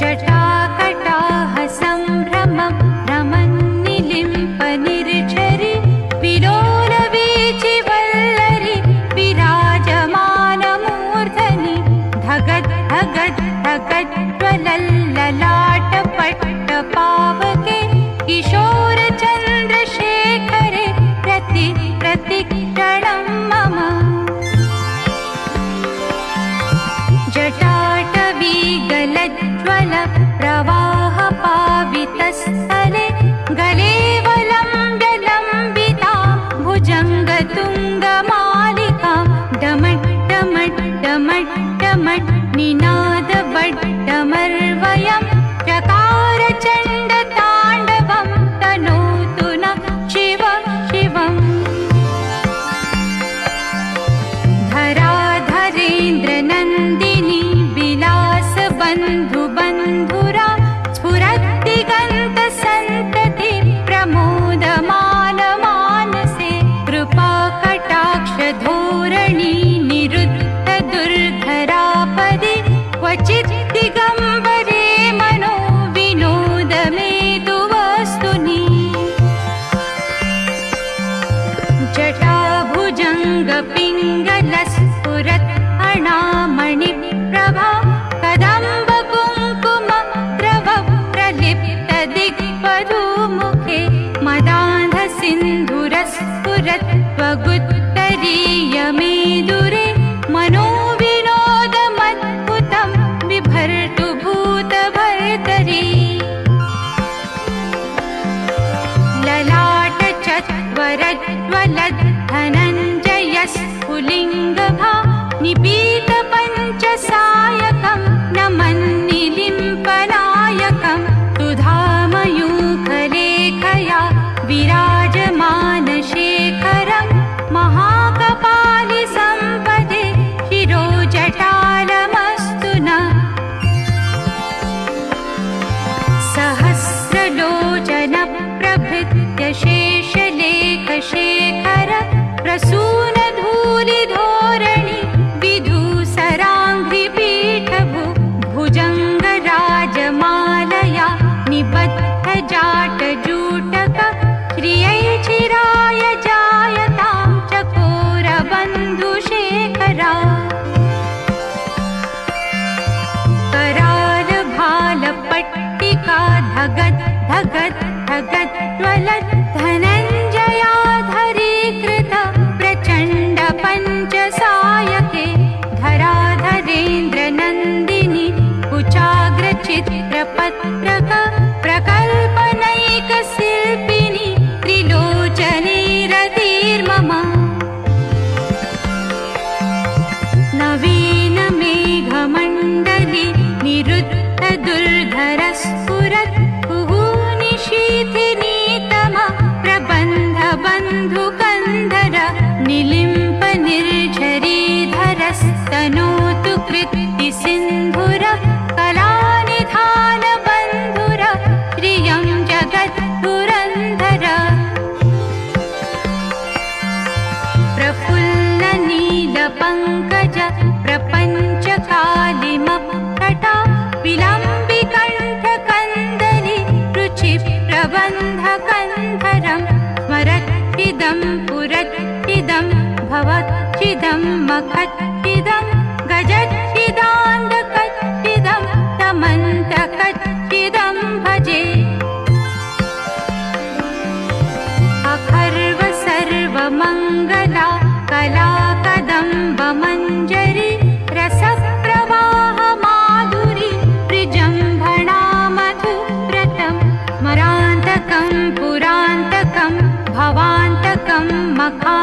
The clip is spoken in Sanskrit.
चटा जल प्रवाह पावितस्थले गलेवलम्ब्य लम्बिता भुजङ्गतुङ्गमालिका डमट्टमट्टमट्टमट् निनादवट्टमर्वयं क्वचित् दिगम्बरे मनो विनोदमेतु वस्तुनि जटाभुजङ्गपिङ्गलस्फुरत् अणामणिप्रभा कदम्बकुङ्कुम द्रव प्रलिप्त दिग्वधूमुखे मदान्धसिन्धुरस्फुरत् शेषलेखशेखर प्रसूनधूलिधोरणि प्रफुल्लनीलपङ्कज प्रपञ्चकालिमपटा विलम्बिकण्ठकन्दलि रुचिप्रबन्धकन्धरं स्मरच्चिदं पुरच्चिदं भवच्चिदं मखच्चिदं गजच्चिदान्दकच्चिदं तमन्तकच्चिदं भजे। अखर्व सर्वमङ्गला कला कदम्बमञ्जरी रसप्रवाह माधुरी प्रिजम्भणा मधुव्रतं स्मरान्तकं पुरान्तकं भवान्तकं मखा